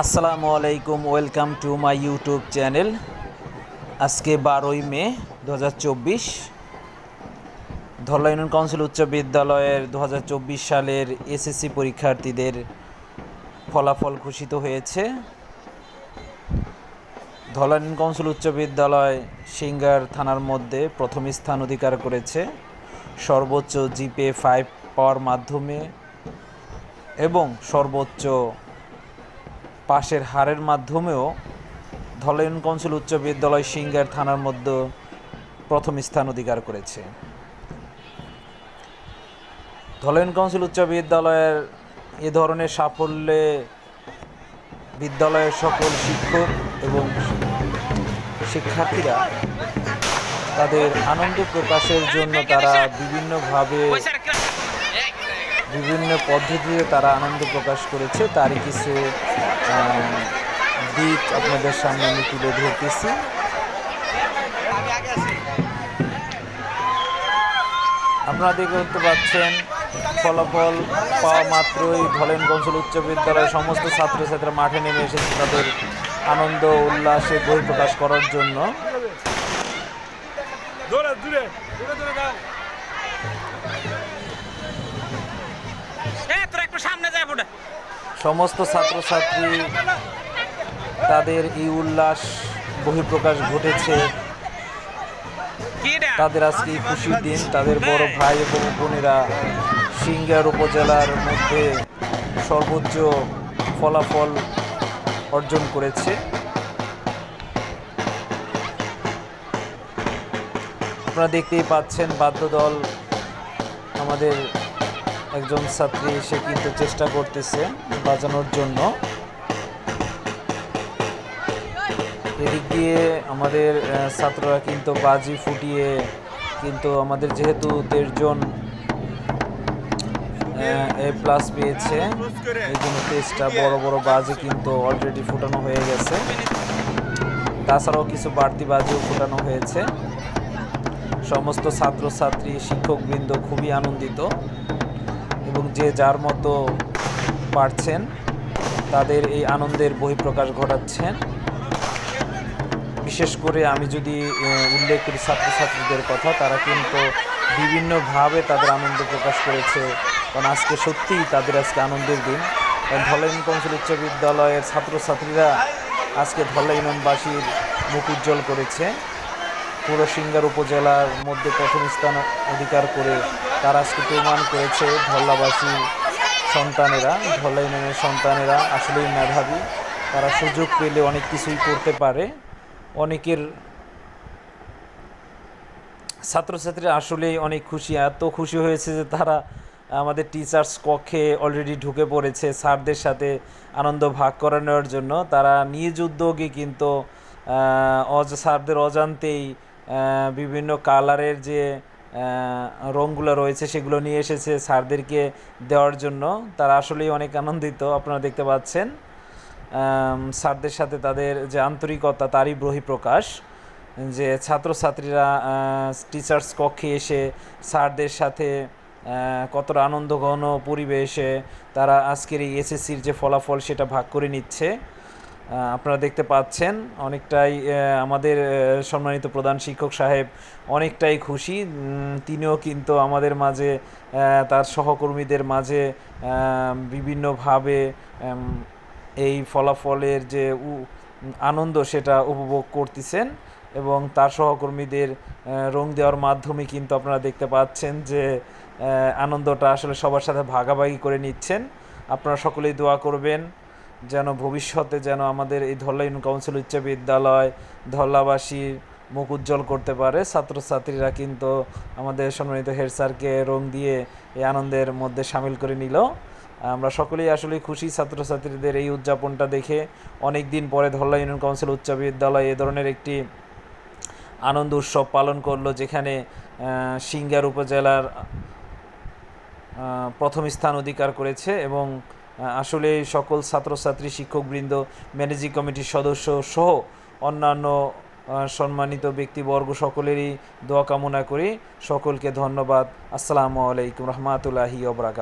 আসসালামু আলাইকুম, welcome to my YouTube channel. আজকে বারোই মে দু হাজার চব্বিশ। ধরলা কাউন্সিল উচ্চ বিদ্যালয়ের দু হাজার চব্বিশ সালের এসএসসি পরীক্ষার্থীদের ফলাফল ঘোষিত হয়েছে। ধরলা কাউন্সিল উচ্চ বিদ্যালয় সিঙ্গার থানার মধ্যে প্রথম স্থান অধিকার করেছে। সর্বোচ্চ জিপে ফাইভ পাওয়ার মাধ্যমে এবং সর্বোচ্চ পাশের হারের মাধ্যমেও ধলাইন কাউন্সিল উচ্চ বিদ্যালয় সিঙ্গার থানার মধ্যে প্রথম স্থান অধিকার করেছে। ধলাইন কাউন্সিল উচ্চ বিদ্যালয়ের এ ধরনের সাফল্যে বিদ্যালয়ের সকল শিক্ষক এবং শিক্ষার্থীরা তাদের আনন্দ প্রকাশের জন্য তারা বিভিন্নভাবে বিভিন্ন পদ্ধতিতে তারা আনন্দ প্রকাশ করেছে। তারই কিছু দিক আপনাদের সামনে আমি তুলে ধরতেছি। আপনারা দেখে করতে পাচ্ছেন, ফলাফল পাওয়া মাত্রই ধলেন কৌশল উচ্চ বিদ্যালয়ের সমস্ত ছাত্রছাত্রীরা মাঠে নেমে এসেছে তাদের আনন্দ, উল্লাসে বই প্রকাশ করার জন্য। দূরে দূরে দূরে দূরে সমস্ত ছাত্রছাত্রী তাদের এই উল্লাস বহিঃপ্রকাশ ঘটেছে। তাদের আজকে খুশির দিন তাদের বড় ভাই এবং বোনেরা সিঙ্গার উপজেলার মধ্যে সর্বোচ্চ ফলাফল অর্জন করেছে। আপনারা দেখতেই পাচ্ছেন বাদ্যদল আমাদের একজন ছাত্রী সে কিন্তু চেষ্টা করতেছে বাজানোর জন্য। এদিক দিয়ে আমাদের ছাত্ররা কিন্তু বাজি ফুটিয়ে কিন্তু আমাদের যেহেতু দেড়জন এ প্লাস পেয়েছে, এই জন্য টেস্টটা বড় বড় বাজি কিন্তু অলরেডি ফুটানো হয়ে গেছে। তাছাড়াও কিছু বাড়তি বাজিও ফুটানো হয়েছে। সমস্ত ছাত্রছাত্রী, শিক্ষকবৃন্দ খুবই আনন্দিত। এবং যে যার মতো পারছেন, তাদের এই আনন্দের বহিঃপ্রকাশ ঘটাচ্ছেন। বিশেষ করে আমি যদি উল্লেখ করি ছাত্রছাত্রীদের কথা, তারা কিন্তু বিভিন্নভাবে তাদের আনন্দ প্রকাশ করেছে। কারণ আজকে সত্যিই তাদের আজকে আনন্দের দিন। ধলাই কাউন্সিল উচ্চ বিদ্যালয়ের ছাত্রছাত্রীরা আজকে ধলাই ইউনিয়নবাসীর মুখ উজ্জ্বল করেছে। পুরো সিঙ্গার উপজেলার মধ্যে প্রথম স্থান অধিকার করে তারা আজকে প্রমাণ করেছে ধল্লাবাসীর সন্তানেরা ধল্লা ইউনিয়নের সন্তানেরা, আসলেই মেধাবী। তারা সুযোগ পেলে অনেক কিছুই করতে পারে। অনেকের ছাত্রছাত্রীরা আসলেই অনেক খুশি। এত খুশি হয়েছে যে তারা আমাদের টিচার্স কক্ষে অলরেডি ঢুকে পড়েছে স্যারদের সাথে আনন্দ ভাগ করানোর জন্য। তারা নিজ উদ্যোগে কিন্তু অজ, স্যারদের অজান্তেই বিভিন্ন কালারের যে রঙগুলো রয়েছে, সেগুলো নিয়ে এসেছে স্যারদেরকে দেওয়ার জন্য। তারা আসলেই অনেক আনন্দিত, আপনারা দেখতে পাচ্ছেন। স্যারদের সাথে তাদের যে আন্তরিকতা, তারই বহিঃপ্রকাশ যে ছাত্রছাত্রীরা টিচার্স কক্ষে এসে স্যারদের সাথে কতটা আনন্দঘন পরিবেশে তারা আজকের এই এসএসসির যে ফলাফল, সেটা ভাগ করে নিচ্ছে। আপনারা দেখতে পাচ্ছেন, অনেকটাই আমাদের সম্মানিত প্রধান শিক্ষক সাহেব অনেকটাই খুশি। তিনিও কিন্তু আমাদের মাঝে তার সহকর্মীদের মাঝে বিভিন্নভাবে এই ফলাফলের যে আনন্দ সেটা উপভোগ করতেছেন এবং তার সহকর্মীদের রং দেওয়ার মাধ্যমে কিন্তু আপনারা দেখতে পাচ্ছেন যে আনন্দটা আসলে সবার সাথে ভাগাভাগি করে নিচ্ছেন। আপনারা সকলেই দোয়া করবেন। যেন ভবিষ্যতে যেন আমাদের এই ধল্লা ইউনিয়ন কাউন্সিল উচ্চ বিদ্যালয় ধল্লাবাসীর মুখ উজ্জ্বল করতে পারে। ছাত্রছাত্রীরা কিন্তু আমাদের সম্মানিত হেড স্যারকে রং দিয়ে এই আনন্দের মধ্যে সামিল করে নিল। আমরা সকলেই আসলে খুশি ছাত্রছাত্রীদের এই উদযাপনটা দেখে। অনেক দিন পরে ধল্লা ইউনিয়ন কাউন্সিল উচ্চ বিদ্যালয় এ ধরনের একটি আনন্দ উৎসব পালন করল, যেখানে সিঙ্গার উপজেলার প্রথম স্থান অধিকার করেছে এবং আসলে সকল ছাত্রছাত্রী, শিক্ষকবৃন্দ, ম্যানেজিং কমিটির সদস্য সহ অন্যান্য সম্মানিত ব্যক্তিবর্গ সকলেরই দোয়া কামনা করি। সকলকে ধন্যবাদ। আসসালামু আলাইকুম রহমাতুল্লাহি ওবরাকাত